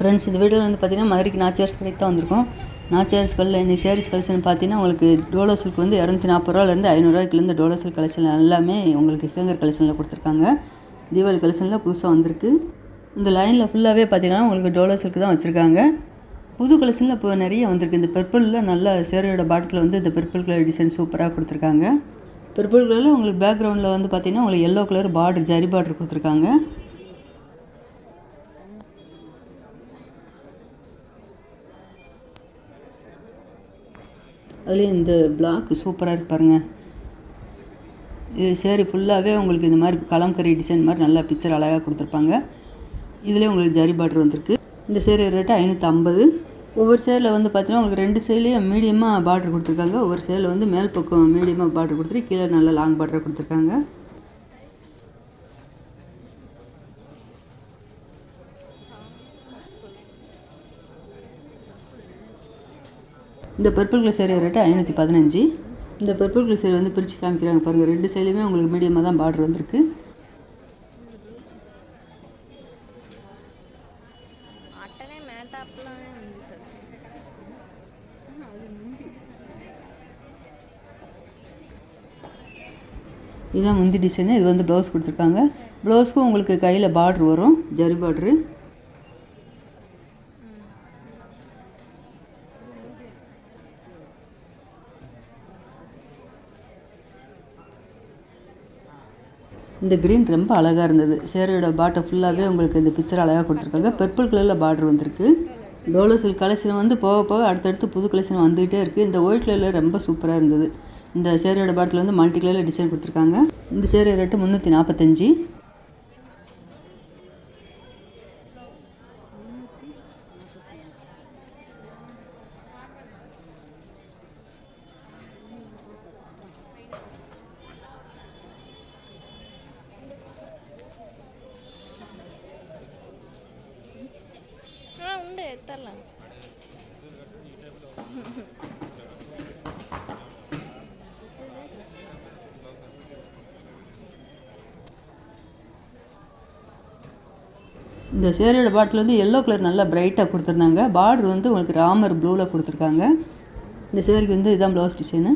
Friends இந்த வீடியோவில் வந்து பார்த்தீங்கன்னா மதுரைக்கு நாச்சியார் கடைக்கு தான் வந்திருக்கோம். நாச்சியார்ஸ் கடையில் இன்னைக்கு சேரீஸ் கலெக்ஷன் பார்த்தீங்கன்னா உங்களுக்கு டோலோ சில்க் வந்து இரநூத்தி நாற்பது ரூபாலேருந்து ஐநூறுரூவாய்க்குலேருந்து டோலோ சில்க் கலெக்ஷன் எல்லாமே உங்களுக்கு ஹேங்கர் கலெக்ஷனில் கொடுத்துருக்காங்க. தீபாவளி கலெக்ஷனில் புதுசாக வந்திருக்கு. இந்த லைனில் ஃபுல்லாகவே பார்த்தீங்கன்னா உங்களுக்கு டோலோ சில்க் தான் வச்சுருக்காங்க. புது கலெக்ஷனில் இப்போ நிறைய வந்திருக்கு. இந்த பர்பிளில் நல்ல சேரையோட பாட்டத்தில் வந்து இந்த பர்பிள் கலர் டிசைன் சூப்பராக கொடுத்துருக்காங்க. பர்பிள் கலரில் உங்களுக்கு பேக்ரவுண்டில் வந்து பார்த்தீங்கன்னா உங்களுக்கு yellow colour border zari border கொடுத்துருக்காங்க. அதுலேயும் இந்த பிளாக் சூப்பராக இருப்பாருங்க இது சேரீ ஃபுல்லாகவே உங்களுக்கு இந்த மாதிரி கலம்கரி டிசைன் மாதிரி நல்லா பிக்சர் அழகாக கொடுத்துருப்பாங்க. இதுலேயே உங்களுக்கு ஜரி பார்டர் வந்திருக்கு. இந்த சேரீ ரேட்டு ஐநூற்றி ஐம்பது ஒவ்வொரு சேரில் வந்து பார்த்தீங்கன்னா உங்களுக்கு ரெண்டு சைட்லேயும் மீடியமாக பார்டர் கொடுத்துருக்காங்க. ஒவ்வொரு சேரில் வந்து மேல் பக்கம் மீடியமாக பார்டர் கொடுத்துட்டு கீழே நல்ல லாங் பார்டர் கொடுத்துருக்காங்க. இந்த பர்பிள் கிளிசரி ரேட்டு ஐநூற்றி பதினஞ்சு. இந்த பர்பிள் கிளிசரி வந்து பிரித்து காமிக்கிறாங்க பாருங்கள் ரெண்டு சைடுலையுமே உங்களுக்கு மீடியமாக தான் பார்டர் வந்திருக்கு. இதுதான் முந்தி டிசைனு இது வந்து ப்ளவுஸ் கொடுத்துருக்காங்க. ப்ளவுஸ்க்கும் உங்களுக்கு கையில் பார்ட்ரு வரும். ஜரி பார்ட்ரு இந்த க்ரீன் ரொம்ப அழகாக இருந்தது. சேரோட பாட்டை ஃபுல்லாகவே உங்களுக்கு இந்த பிக்சர் அழகாக கொடுத்துருக்காங்க. பர்பிள் கலரில் பார்டர் வந்திருக்கு. டோலோ சில்க் கலெக்ஷன் வந்து போக போக அடுத்தடுத்து புது கலெக்ஷன் வந்துகிட்டே இருக்குது இந்த ஒயிட் கலரில் ரொம்ப சூப்பராக இருந்தது. இந்த சேரோட பாட்டில் வந்து மல்டி கலரில் டிசைன் கொடுத்துருக்காங்க. இந்த சேரீ ரேட்டு முந்நூற்றி நாற்பத்தஞ்சு ఉండే ఎత్తర్లా இந்த சேரையோட பாட்டில் வந்து எல்லோ கலர் நல்லா பிரைட்டாக கொடுத்துருந்தாங்க பார்டர் வந்து உங்களுக்கு ராமர் ப்ளூவில் கொடுத்துருக்காங்க இந்த சேரீக்கு வந்து இதான் ப்ளவுஸ் டிசைனு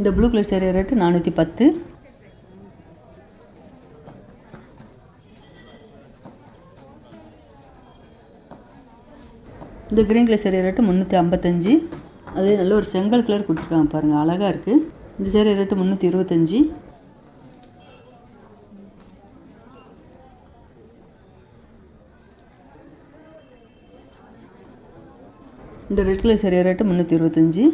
இந்த ப்ளூ கலர் சேரீ ரேட்டு நானூற்றி பத்து. இந்த க்ரீன் கலர் சேரீ ரேட்டு முந்நூற்றி ஐம்பத்தஞ்சு. அதே நல்ல ஒரு செங்கல் கலர் கொடுத்துருக்காங்க பாருங்கள் அழகாக இருக்குது இந்த சேரீ ரேட்டு முந்நூற்றி இருபத்தஞ்சி. இந்த ரெட் கலர் சேரீ ரேட்டு முந்நூற்றி இருபத்தஞ்சி.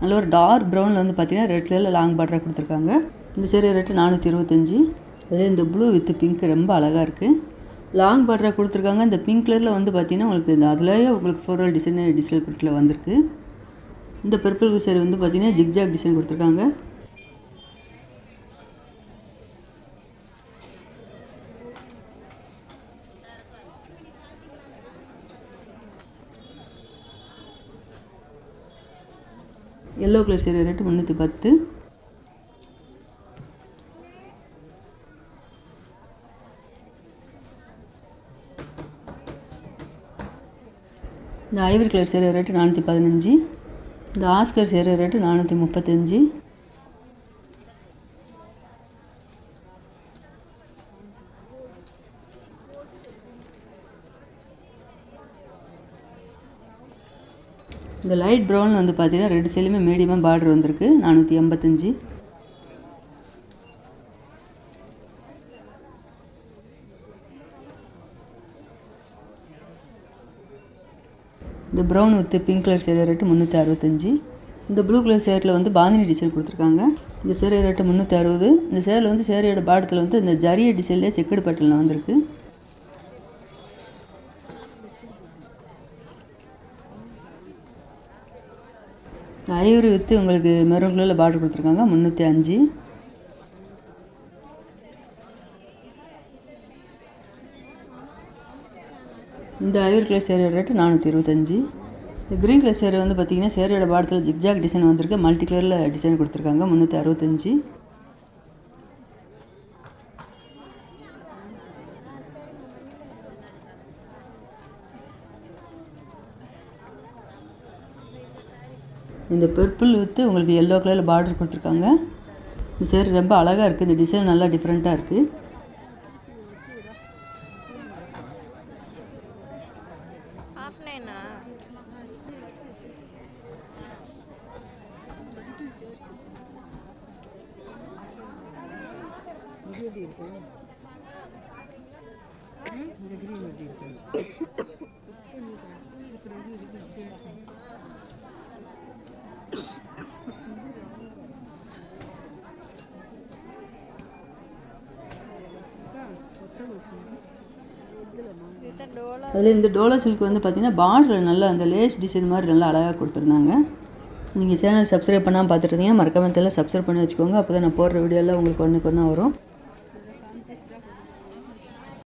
நல்ல ஒரு டார்க் ப்ரௌனில் வந்து பார்த்தீங்கன்னா ரெட் கலரில் லாங் பார்டராக கொடுத்துருக்காங்க. இந்த சேரீ ரேட்டு நானூற்றி இருபத்தஞ்சி. அதில் இந்த ப்ளூ வித் பிங்க் ரொம்ப அழகாக இருக்குது லாங் பார்டராக கொடுத்துருக்காங்க. இந்த பிங்க் கலரில் வந்து பார்த்திங்கன்னா உங்களுக்கு இந்த அதுலேயே உங்களுக்கு ஃபோரல் டிசைன் டிஜிட்டல் பிரிண்டில் வந்திருக்கு. இந்த பர்பிள் சேரீ வந்து பார்த்தீங்கன்னா ஜிக்ஜாக் டிசைன் கொடுத்துருக்காங்க. எல்லோ கலர் சேரீ ரேட்டு முந்நூற்றி பத்து. இந்த ஐவரி கலர் சேரீ ரேட்டு நானூற்றி பதினஞ்சு. இந்த ஆஸ்கர் சேரீ ரேட்டு நானூற்றி முப்பத்தஞ்சு. இந்த லைட் ப்ரௌன் வந்து பார்த்தீங்கன்னா ரெண்டு சைடுமே மீடியமாக பார்டர் வந்திருக்கு. நானூற்றி எண்பத்தஞ்சு. இந்த brown with pink colour sari rate முந்நூற்றி அறுபத்தஞ்சி. இந்த ப்ளூ கலர் சேரில் வந்து பாந்தினி டிசைன் கொடுத்துருக்காங்க. இந்த சேரீ ரேட்டு முந்நூற்றி அறுபது. இந்த சேரில் வந்து சேரீயோட பாடத்தில் வந்து இந்த ஜரிய டிசைன்லேயே செக்குடு பட்டில் வந்திருக்கு. ஐவர் வித்து உங்களுக்கு மெரூன் கலரில் பார்டர் கொடுத்துருக்காங்க முந்நூற்றி அஞ்சு. இந்த ஐவர் கலர் சேரீயோட ரேட்டு நானூற்றி இருபத்தஞ்சி. இந்த க்ரீன் கலர் சேரீ வந்து பார்த்திங்கன்னா சேரீயோட பாடத்தில் ஜிக்ஜாக் டிசைன் வந்திருக்கு. மல்டி கலரில் டிசைன் கொடுத்துருக்காங்க முந்நூற்றி அறுபத்தஞ்சி. இந்த பர்பிள் வித்து உங்களுக்கு எல்லோ கலரில் பார்டர் கொடுத்துருக்காங்க. இந்த சேரீ ரொம்ப அழகாக இருக்குது இந்த டிசைன் நல்லா டிஃப்ரெண்ட்டாக இருக்குது ஆஃப்லைனா இது டோலோ அதில் இந்த டோலா சில்க் வந்து பார்த்திங்கன்னா பார்டரில் நல்லா அந்த லேஸ் டிசைன் மாதிரி நல்லா அழகாக கொடுத்துருந்தாங்க. நீங்கள் சேனல் சப்ஸ்கிரைப் பண்ணாமல் பார்த்துட்டு இருந்தீங்கன்னா மறக்காம சேனல் சப்ஸ்கிரைப் பண்ணி வச்சுக்கோங்க. அப்போ தான் நான் போடுற வீடியோலாம் உங்களுக்கு ஒன்றுக்கு ஒன்றா வரும்.